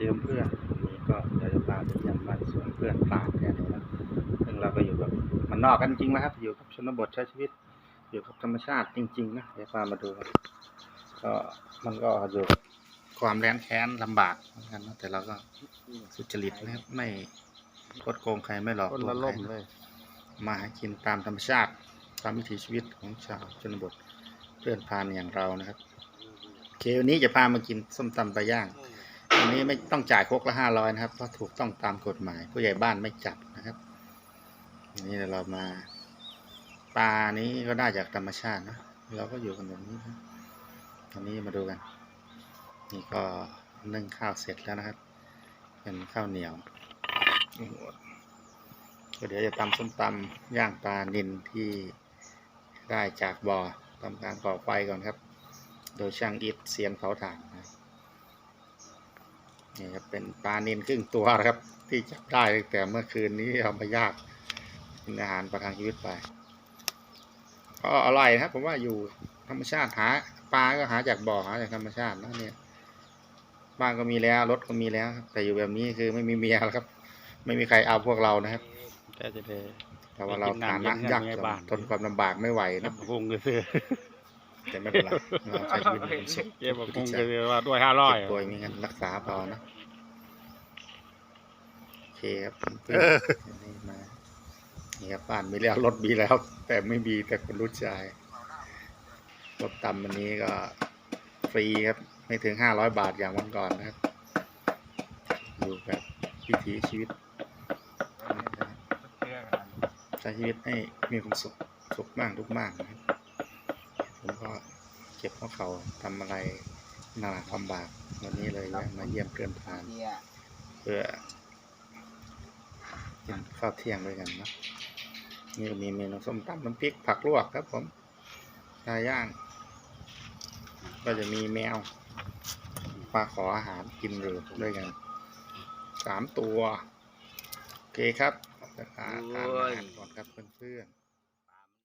ยืมเพื่อนนี่ก็เดี๋ยวจะพาไปเยี่ยมบ้านสวนเพื่อนป่าแค่นี้นะซึ่งเราก็อยู่แบบมันนอกกันจริงนะครับ อยู่กับชนบทใช้ชีวิต อยู่กับธรรมชาติจริง ๆ นะเดี๋ยวพามาดูกันก็มันก็อยู่กับความแร้นแค้นลำบากเหมือนกันนะแต่เราก็สุจริตนะครับไม่กดโกงใครไม่หลอกคนลวละงล่ใครมเลยมาหากินตามธรรมชาติตามวิถีชีวิตของชาวชนบทเพื่อนพานอย่างเรานะครับโอเควันนี้จะพามากินส้มตำปลาย่าง วันนี้ไม่ต้องจ่ายครกละห้าร้อยนะครับ เพราะถูกต้องตามกฎหมาย ผู้ใหญ่บ้านไม่จับนะครับวันนี้เรามาปลานี้ก็ได้จากธรรมชาตินะเราก็อยู่กันแบบนี้นะตอนนี้มาดูกัน นี่ก็นึ่งข้าวเสร็จแล้วนะครับ เป็นข้าวเหนียวก็เดี๋ยวจะตำส้มตำย่างปลานินที่ได้จากบ่อทำการก่อไฟก่อนครับ โดยช่างอิฐเซียนเผาถ่าน นะนี่ครับเป็นปลานินครึ่งตัวนะครับ ที่จับได้ตั้งแต่เมื่อคืนนี้เอามาย่างเป็นอาหารประทังชีวิตไปก็อร่อยนะครับ ผมว่าอยู่ธรรมชาติหาปลาก็หาจากบ่อหาจากธรรมชาตินะเนี่ยบ้านก็มีแล้วรถก็มีแล้วครับแต่อยู่แบบนี้คือไม่มีเมียแล้วครับ ไม่มีใครเอาพวกเรานะครับแต่จะได้เพราะว่าเราไปกินฐาน้ำนะเย็นๆยากในจนบ้านทนความลำบากไม่ไหวเก็บนะคงก็ซื้อ แต่ไม่เป็นไรเราใช้ชีวิตอย่างมีสุขเก็บคที่งจะก็ซื้อว่าด้วยห้าร้อยเจ็บป่วยมีเงินรักษาพอนะโอเคครับเพื่อนๆนี่มานี่ครับบ้านมีแล้วรถมีแล้ว แต่ไม่มีแต่คนรู้ใจรถตำวันนี้ก็ฟรีครับ ไม่ถึงห้าร้อยบาทอย่างวันก่อนนะครับอยู่แบบวิถีชีวิตใช้ชีวิตให้มีความสุขสุขบ้างทุกข์บ้างนะครับผมก็ เก็บข้อเขาทำอะไรหนาลำบากวันนี้เลยแวะมาเยี่ยมเพื่อนพานเนี่ยเพื่อกินข้าวเที่ยงด้วยกันเนอะนี่ก็มีเมนูส้มตำน้ำพริกผักลวกครับผมปลาย่าง ก็จะมีแมวมาขออาหารกินเรือด้วยกันสามตัว โอเคครับขอบคุณครับทานอาหารก่อนครับเพื่อนๆ